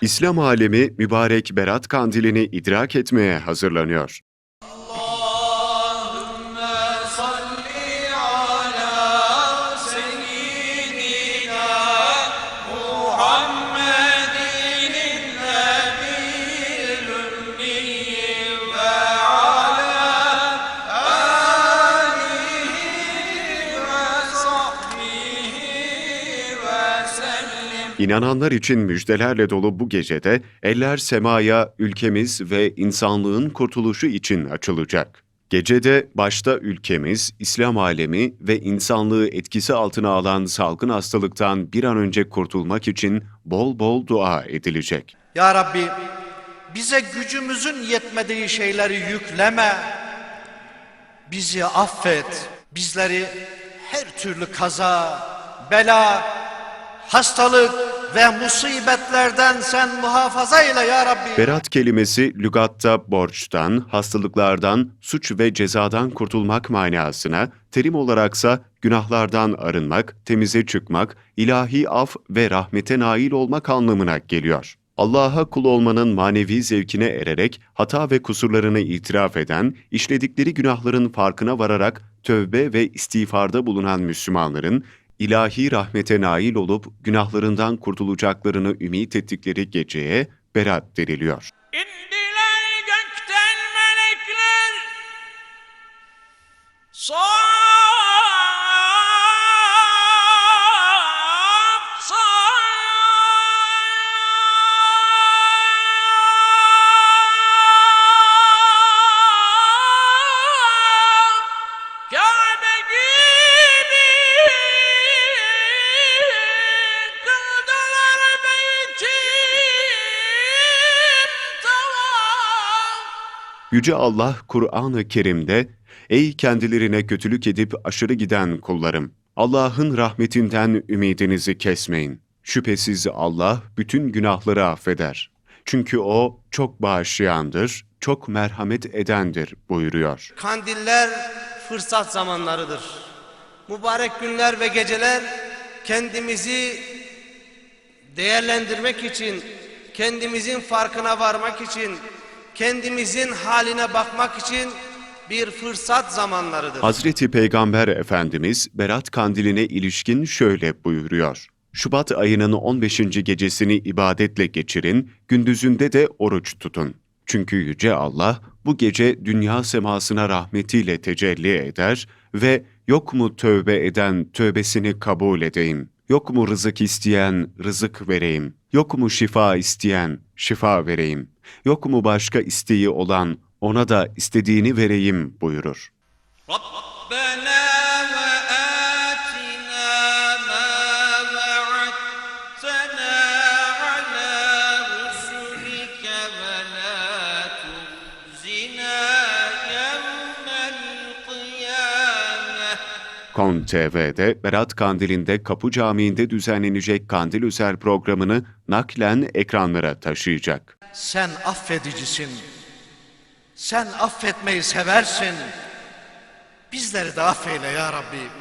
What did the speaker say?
İslam alemi mübarek Berat Kandilini idrak etmeye hazırlanıyor. İnananlar için müjdelerle dolu bu gecede eller semaya ülkemiz ve insanlığın kurtuluşu için açılacak. Gecede başta ülkemiz, İslam alemi ve insanlığı etkisi altına alan salgın hastalıktan bir an önce kurtulmak için bol bol dua edilecek. Ya Rabbi bize gücümüzün yetmediği şeyleri yükleme. Bizi affet. Bizleri her türlü kaza, bela, hastalık ve musibetlerden sen muhafaza eyle ya Rabbi. Berat kelimesi lügatta borçtan, hastalıklardan, suç ve cezadan kurtulmak manasına, terim olaraksa günahlardan arınmak, temize çıkmak, ilahi af ve rahmete nail olmak anlamına geliyor. Allah'a kul olmanın manevi zevkine ererek hata ve kusurlarını itiraf eden, işledikleri günahların farkına vararak tövbe ve istiğfarda bulunan Müslümanların ilahi rahmete nail olup günahlarından kurtulacaklarını ümit ettikleri geceye berat deniliyor. İndiler Yüce Allah Kur'an-ı Kerim'de Ey kendilerine kötülük edip aşırı giden kullarım! Allah'ın rahmetinden ümidinizi kesmeyin. Şüphesiz Allah bütün günahları affeder. Çünkü O çok bağışlayandır, çok merhamet edendir buyuruyor. Kandiller fırsat zamanlarıdır. Mübarek günler ve geceler kendimizi değerlendirmek için, kendimizin farkına varmak için, kendimizin haline bakmak için bir fırsat zamanlarıdır. Hazreti Peygamber Efendimiz Berat Kandili'ne ilişkin şöyle buyuruyor. Şubat ayının 15. gecesini ibadetle geçirin, gündüzünde de oruç tutun. Çünkü Yüce Allah bu gece dünya semasına rahmetiyle tecelli eder ve yok mu tövbe eden tövbesini kabul edeyim, yok mu rızık isteyen rızık vereyim, yok mu şifa isteyen şifa vereyim, yok mu başka isteği olan ona da istediğini vereyim buyurur. Rabbena Kon TV'de Berat Kandili'nde Kapı Camii'nde düzenlenecek Kandil Özel programını naklen ekranlara taşıyacak. Sen affedicisin. Sen affetmeyi seversin. Bizleri de affeyle ya Rabbi.